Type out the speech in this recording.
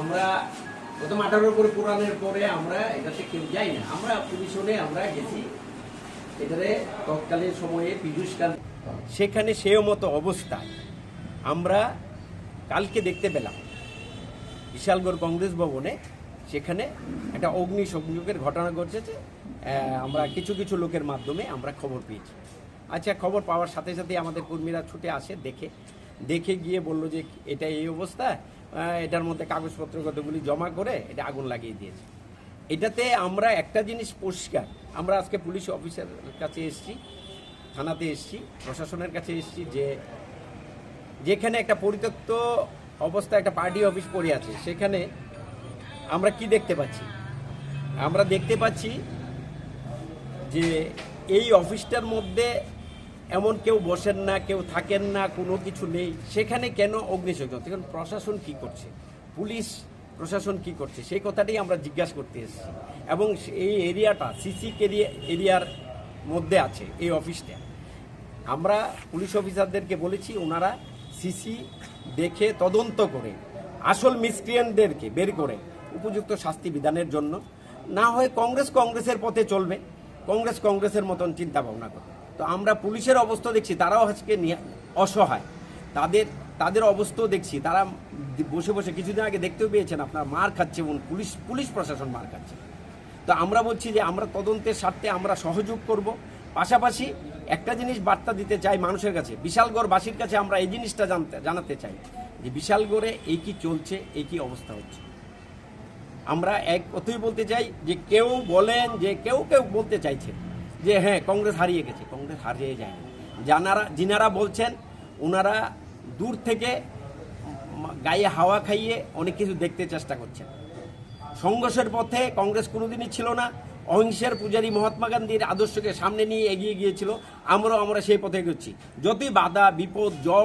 আমরা প্রথম আঠারোর উপরে পুরাণের পরে আমরা এটাতে কেউ যাই না। আমরা পুলিশনে আমরা গেছি। এখানে তৎকালীন সময়ে পীযুষকাল সেখানে সেও মতো অবস্থায়। আমরা কালকে দেখতে পেলাম বিশালগড় কংগ্রেস ভবনে সেখানে একটা অগ্নি সংযোগের ঘটনা ঘটেছে। আমরা কিছু কিছু লোকের মাধ্যমে আমরা খবর পেয়েছি। আচ্ছা খবর পাওয়ার সাথে সাথে আমাদের কর্মীরা ছুটে আসে, দেখে। দেখে গিয়ে বলল যে এটা এই অবস্থা এটার মধ্যে কাগজপত্র কতগুলি জমা করে এটা আগুন লাগিয়ে দিয়েছে। এটাতে আমরা একটা জিনিস পরিষ্কার, আমরা আজকে পুলিশ অফিসারের কাছে এসেছি, থানাতে এসেছি, প্রশাসনের কাছে এসেছি যে যেখানে একটা পরিত্যক্ত অবস্থা, একটা পার্টি অফিস পড়ে আছে, সেখানে আমরা কি দেখতে পাচ্ছি? আমরা দেখতে পাচ্ছি যে এই অফিসটার মধ্যে এমন কেউ বসেন না, কেউ থাকেন না, কোনো কিছু নেই। সেখানে কেন অগ্নিসংযোগ তখন প্রশাসন কি করছে? পুলিশ, প্রশাসন কি করছে? সেই কথাটাই আমরা জিজ্ঞাসা করতে এসেছি। এবং এই এরিয়াটা সিসি এরিয়ার মধ্যে আছে, এই অফিসটা। আমরা পুলিশ অফিসারদেরকে বলেছি, ওনারা সিসি দেখে তদন্ত করে, আসল মিসক্রিয়েন্টদেরকে বের করে উপযুক্ত শাস্তি বিধানের জন্য। না হয় কংগ্রেস কংগ্রেসের পথে চলবে, কংগ্রেস কংগ্রেসের মতন চিন্তা ভাবনা করবে। তো আমরা পুলিশের অবস্থা দেখছি, তারাও আজকে অসহায়। তাদের তাদের অবস্থাও দেখছি, তারা বসে বসে কিছুদিন আগে দেখতেও পেয়েছেন, আপনার মার খাচ্ছে এবং পুলিশ পুলিশ প্রশাসন মার খাচ্ছে। তো আমরা বলছি যে আমরা তদন্তের স্বার্থে আমরা সহযোগ করব। পাশাপাশি একটা জিনিস বার্তা দিতে চাই মানুষের কাছে, বিশালগড়বাসীর কাছে আমরা এই জিনিসটা জানতে, জানাতে চাই যে বিশালগড়ে এই কি চলছে, এই কি অবস্থা হচ্ছে। আমরা এক কথাই বলতে চাই যে কেউ বলেন যে কেউ কেউ বলতে চাইছে। যে হ্যাঁ কংগ্রেস হারিয়ে গেছে, কংগ্রেস হারিয়ে যায়নি। জানারা, যিনারা বলছেন ওনারা দূর থেকে গায়ে হাওয়া খাইয়ে অনেক কিছু দেখতে চেষ্টা করছেন। সংঘর্ষের পথে কংগ্রেস কোনোদিনই ছিল না। অহিংসার পূজারী মহাত্মা গান্ধীর আদর্শকে সামনে নিয়ে এগিয়ে গিয়েছিল। আমরাও, আমরা সেই পথে এগোচ্ছি। যদি বাধা, বিপদ জল